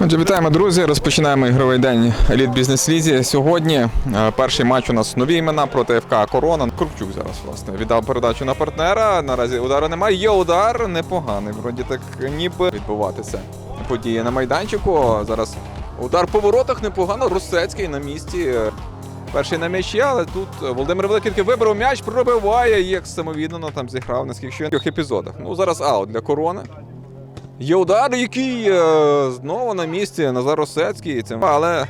Отже, вітаємо, друзі. Розпочинаємо ігровий день еліт бізнес лізі. Сьогодні е, перший матч у нас нові імена проти ФК Корона. Крупчук зараз власне віддав передачу на партнера. Наразі удару немає. Є удар непоганий. Вроді так ніби відбуватися. Події на майданчику. Зараз удар по воротах непогано. Русецький на місці. Перший на м'ячі, але тут Володимир Великий вибрав м'яч, пробиває, як самовіддано там зіграв на скільки в епізодах. Ну зараз аут для корони. Є удар, який е, знову на місці Назар Росецький. Це, але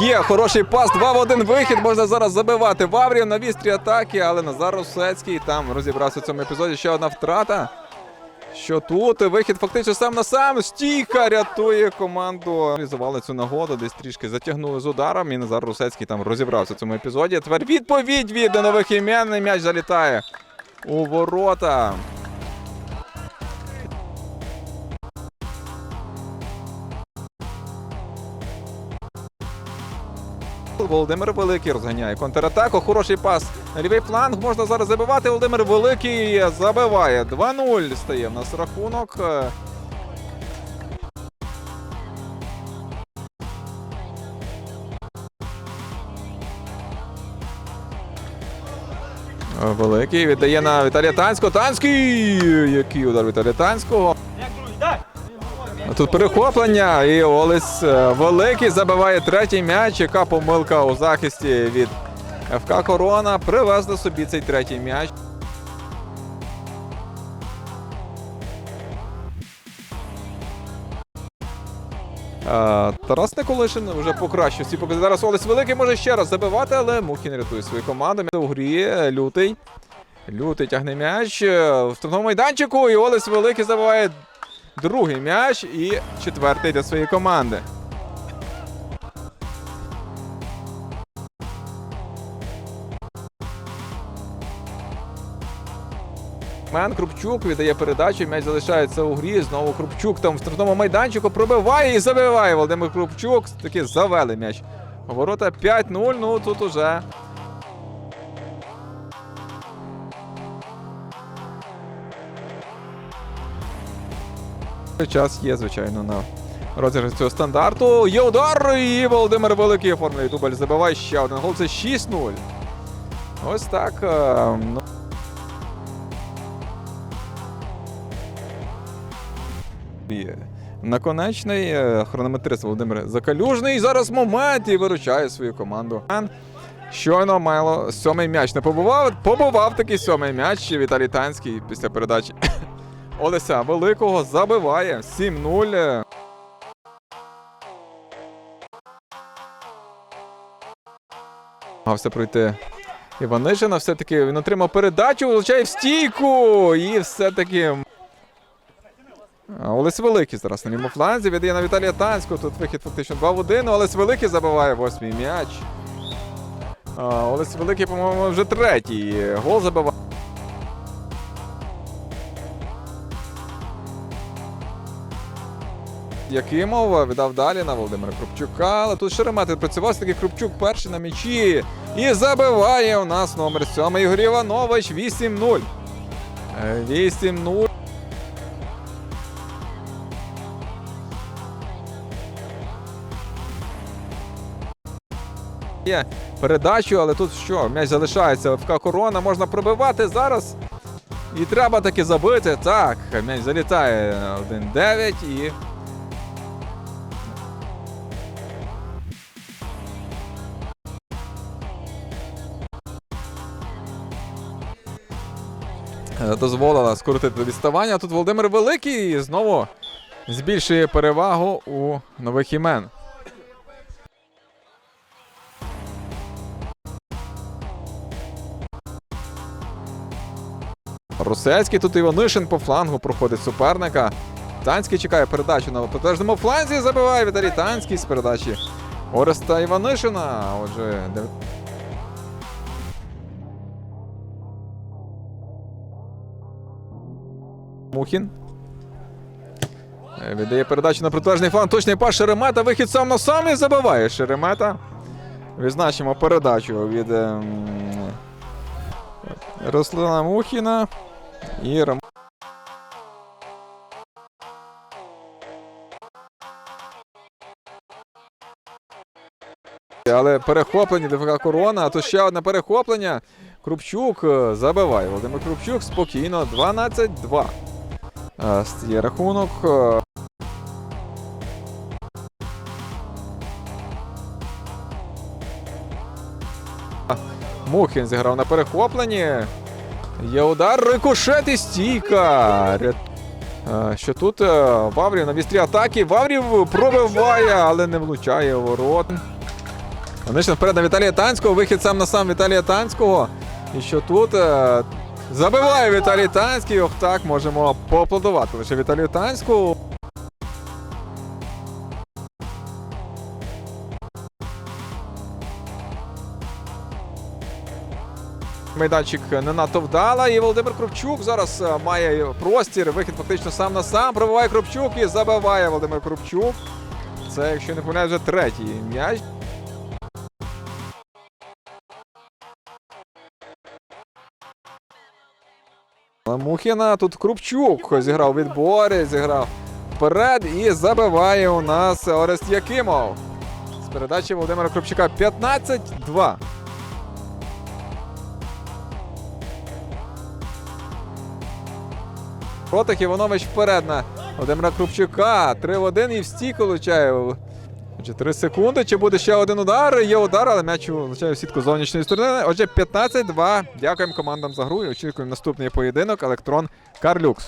є хороший пас, 2 в 1 вихід. Можна зараз забивати Ваврів на вістрі атаки, але Назар Росецький там розібрався в цьому епізоді. Ще одна втрата. Що тут вихід фактично сам на сам. Стійка рятує команду. Реалізували цю нагоду, десь трішки затягнули з ударом. І Назар Русецький там розібрався в цьому епізоді. Тепер відповідь від нових імен. М'яч залітає у ворота. Володимир Великий розганяє контратаку. Хороший пас на лівий фланг. Можна зараз забивати. Володимир Великий забиває. 2-0 стає в нас рахунок. Великий віддає на Віталія Танського. Танський! Який удар Віталія Танського. Тут перехоплення і Олесь е, Великий забиває третій м'яч. Яка помилка у захисті від ФК Корона. Привезли собі цей третій м'яч. Е, Тарас Николишин вже покращив ці покази. Зараз Олесь Великий може ще раз забивати, але Мухін рятує свою команду. У грі е, лютий. Лютий тягне м'яч в штрафному майданчику. І Олесь Великий забиває другий м'яч і четвертий для своєї команди. Мен Крупчук віддає передачу, м'яч залишається у грі. Знову Крупчук там в штрафному майданчику пробиває і забиває. Володимир Крупчук таки завели м'яч. Ворота 5-0, ну тут уже. Час є, звичайно, на розіграш цього стандарту. Є удар, і Володимир Великий оформлює дубль. Забиває ще один гол. Це 6-0. Ось так. е, ну. Наконечний е, хронометрист Володимир Закалюжний. Зараз момент і виручає свою команду. Щойно мало сьомий м'яч не побував. Побував такий сьомий м'яч. Віталій Танський після передачі Олеся Великого забиває 7-0. Намагався пройти Іванишина. Все-таки він отримав передачу, влучає в стійку. І все-таки. Олесь Великий зараз на лівому фланзі віддає на Віталія Танського. Тут вихід фактично 2 в 1. Олесь Великий забиває восьмий м'яч. Олесь Великий, по-моєму, вже третій гол забиває. Якимов віддав далі на Володимира Крупчука, але тут Шеремет відпрацював, таки Крупчук перший на м'ячі. І забиває у нас номер 7 Ігор Іванович 8-0. Е, 8-0. Є передачу, але тут що? М'яч залишається ФК Корона, можна пробивати зараз. І треба таки забити. Так, м'яч залітає 1-9 і. Дозволила скоротити відставання. Тут Володимир Великий знову збільшує перевагу у нових імен. Русецький тут Іванишин по флангу проходить суперника. Танський чекає передачу на протилежному фланзі. Забиває Віталій Танський з передачі Ореста Іванишина. Отже, Мухін. Е, віддає передачу на протилежний фланг. Точний пас Шеремета. Вихід сам на сам і забиває Шеремета. Відзначимо передачу від ем, Руслана Мухіна. І Роман. Але перехоплення ДФК корона, а то ще одне перехоплення. Крупчук е, забиває. Володимир Крупчук спокійно. 12-2. Е, Стає рахунок. Е, Мухін зіграв на перехопленні. Є удар, рикошет і стійка. Е, Що тут Ваврів на вістрі атаки. Ваврів пробиває, але не влучає ворот. Вперед на Віталія Танського. Вихід сам на сам Віталія Танського. І що тут забиває Віталій Танський. Ох так, можемо поаплодувати лише Віталію Танську. Майданчик не надто вдала, і Володимир Кропчук зараз е, має простір. Вихід фактично сам на сам. Пробиває Кропчук і забиває Володимир Кропчук. Це, якщо не помиляю, вже третій м'яч. Мухіна тут Крупчук зіграв відбори, зіграв вперед і забиває у нас Орест Якимов. З передачі Володимира Крупчука 15-2. Протик Іванович вперед на Володимира Крупчука. 3 в 1 і в стійку влучає. 3 секунди. Чи буде ще один удар? Є удар, але м'яч влучає в сітку зовнішньої сторони. Отже, 15-2. Дякуємо командам за гру і очікуємо наступний поєдинок. Електрон Карлюкс.